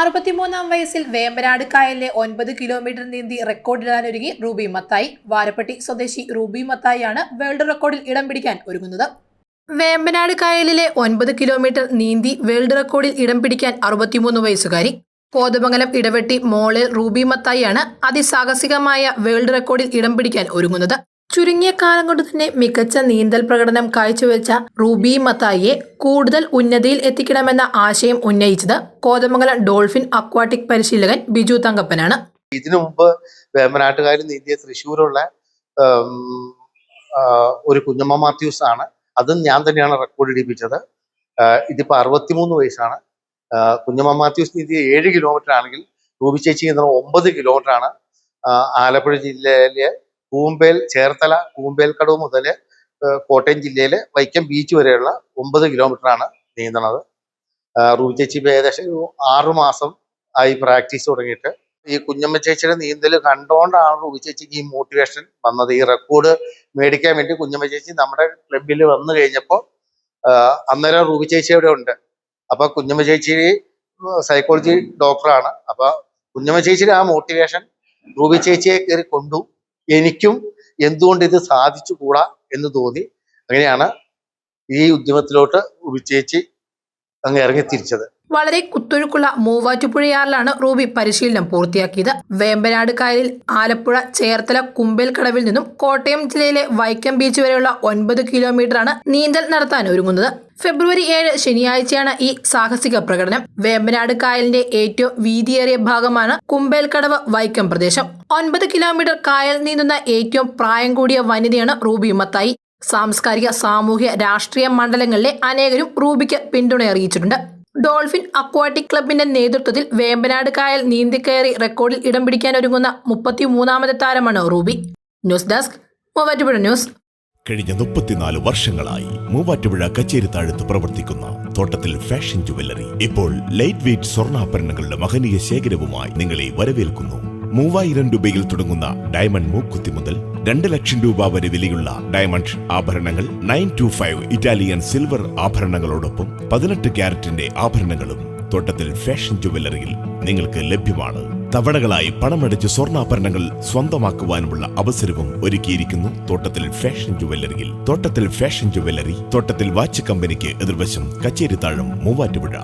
അറുപത്തിമൂന്നാം വയസ്സിൽ വേമ്പനാട് കായലിലെ ഒൻപത് കിലോമീറ്റർ നീന്തി റെക്കോർഡിടാനൊരുങ്ങി റൂബി മത്തായി. വാരപ്പെട്ടി സ്വദേശി റൂബി മത്തായിയാണ് വേൾഡ് റെക്കോർഡിൽ ഇടം പിടിക്കാൻ ഒരുങ്ങുന്നത്. വേമ്പനാട് കായലിലെ ഒൻപത് കിലോമീറ്റർ നീന്തി വേൾഡ് റെക്കോർഡിൽ ഇടം പിടിക്കാൻ അറുപത്തിമൂന്ന് വയസ്സുകാരി. കോതമംഗലം ഇടവെട്ടി മോളിൽ റൂബി മത്തായിയാണ് അതിസാഹസികമായ വേൾഡ് റെക്കോർഡിൽ ഇടം പിടിക്കാൻ ഒരുങ്ങുന്നത്. ചുരുങ്ങിയ കാലം കൊണ്ട് തന്നെ മികച്ച നീന്തൽ പ്രകടനം കാഴ്ചവെച്ച റൂബി മത്തായിയെ കൂടുതൽ ഉന്നതിയിൽ എത്തിക്കണമെന്ന ആശയം ഉന്നയിച്ചത് കോതമംഗലം ഡോൾഫിൻ അക്വാട്ടിക് പരിശീലകൻ ബിജു തങ്കപ്പനാണ്. ഇതിനു മുമ്പ് വേമ്പനാട്ടുകാർ നീന്തിയ തൃശ്ശൂരുള്ള ഒരു കുഞ്ഞമ്മ മാത്യൂസ് ആണ്. അതും ഞാൻ തന്നെയാണ് റെക്കോർഡ് ഇടിപ്പിച്ചത്. ഇതിപ്പോ അറുപത്തിമൂന്ന് വയസ്സാണ്. കുഞ്ഞമ്മ മാത്യൂസ് നീന്തിയ ഏഴ് കിലോമീറ്റർ ആണെങ്കിൽ റൂബി ചേച്ചി നീന്തുന്ന ഒമ്പത് കിലോമീറ്റർ ആണ്. ആലപ്പുഴ ജില്ലയിലെ കൂമ്പേൽ ചേർത്തല കൂമ്പേൽക്കടവ് മുതൽ കോട്ടയം ജില്ലയിലെ വൈക്കം ബീച്ച് വരെയുള്ള ഒമ്പത് ആണ് നീന്തണത്. റൂബി ചേച്ചി ഏകദേശം ഒരു ആറുമാസം ആയി പ്രാക്ടീസ് തുടങ്ങിയിട്ട്. ഈ കുഞ്ഞമ്മ ചേച്ചിയുടെ നീന്തൽ കണ്ടുകൊണ്ടാണ് റൂബി ചേച്ചിക്ക് ഈ മോട്ടിവേഷൻ വന്നത്. ഈ റെക്കോർഡ് മേടിക്കാൻ വേണ്ടി കുഞ്ഞമ്മ ചേച്ചി നമ്മുടെ ക്ലബിൽ വന്നു കഴിഞ്ഞപ്പോൾ അന്നേരം റൂബി ചേച്ചി അവിടെ ഉണ്ട്. അപ്പൊ കുഞ്ഞമ്മ ചേച്ചി സൈക്കോളജി ഡോക്ടറാണ്. അപ്പൊ കുഞ്ഞമ്മ ചേച്ചിയുടെ ആ മോട്ടിവേഷൻ റൂബി ചേച്ചിയെ കയറി കൊണ്ടു. എനിക്കും എന്തുകൊണ്ട് ഇത് സാധിച്ചു സാധിച്ചുകൂടാ എന്ന് തോന്നി. അങ്ങനെയാണ് ഈ ഉദ്യമത്തിലോട്ട് റൂബി ചേച്ചി അങ്ങ് ഇറങ്ങി തിരിച്ചത് വളരെ കുത്തൊഴുക്കുള്ള മൂവാറ്റുപുഴയാറിലാണ് റൂബി പരിശീലനം പൂർത്തിയാക്കിയത്. വേമ്പനാട് കായലിൽ ആലപ്പുഴ ചേർത്തല കുമ്പേൽക്കടവിൽ നിന്നും കോട്ടയം ജില്ലയിലെ വൈക്കം ബീച്ച് വരെയുള്ള ഒൻപത് കിലോമീറ്ററാണ് നീന്തൽ നടത്താൻ ഒരുങ്ങുന്നത്. ഫെബ്രുവരി ഏഴ് ശനിയാഴ്ചയാണ് ഈ സാഹസിക പ്രകടനം. വേമ്പനാട് കായലിന്റെ ഏറ്റവും വീതിയേറിയ ഭാഗമാണ് കുമ്പേൽക്കടവ് വൈക്കം പ്രദേശം. ഒൻപത് കിലോമീറ്റർ കായൽ നീന്തുന്ന ഏറ്റവും പ്രായം കൂടിയ വനിതയാണ് റൂബി മത്തായി സാംസ്കാരിക സാമൂഹ്യ രാഷ്ട്രീയ മണ്ഡലങ്ങളിലെ അനേകരും റൂബിക്ക് പിന്തുണ അറിയിച്ചിട്ടുണ്ട് ഡോൾഫിൻ അക്വാട്ടിക് ക്ലബിന്റെ നേതൃത്വത്തിൽ വേമ്പനാട് കായൽ നീന്തിക്കയറി റെക്കോർഡിൽ ഇടം പിടിക്കാൻ ഒരുങ്ങുന്ന മുപ്പത്തി മൂന്നാമത്തെ താരമാണ് Ruby. News desk Muvattupuzha news. കഴിഞ്ഞ മുപ്പത്തിനാല് വർഷങ്ങളായി മൂവാറ്റുപുഴ കച്ചേരിത്താഴത്ത് പ്രവർത്തിക്കുന്ന തോട്ടത്തിൽ ഫാഷൻ ജുവല്ലറി. ഇപ്പോൾ ലൈറ്റ് വെയ്റ്റ് സ്വർണാഭരണങ്ങളുടെ മഹനീയ ശേഖരവുമായി നിങ്ങളെ വരവേൽക്കുന്നു. മൂവായിരം രൂപയിൽ തുടങ്ങുന്ന ഡയമണ്ട് മൂക്കുത്തി മുതൽ രണ്ട് ലക്ഷം രൂപ വരെ വിലയുള്ള ഡയമണ്ട് ആഭരണങ്ങൾ nine two five Italian silver ആഭരണങ്ങളോടൊപ്പം പതിനെട്ട് ക്യാരറ്റിന്റെ ആഭരണങ്ങളും തോട്ടത്തിൽ ഫാഷൻ ജുവല്ലറിയിൽ നിങ്ങൾക്ക് ലഭ്യമാണ്. തവണകളായി പണമടച്ച് സ്വർണാഭരണങ്ങൾ സ്വന്തമാക്കുവാനുമുള്ള അവസരവും ഒരുക്കിയിരിക്കുന്നു തോട്ടത്തിൽ ഫാഷൻ ജുവല്ലറിയിൽ തോട്ടത്തിൽ ഫാഷൻ ജുവല്ലറി തോട്ടത്തിൽ വാച്ച് കമ്പനിക്ക് എതിർവശം കച്ചേരിത്താഴം മൂവാറ്റുപുഴ.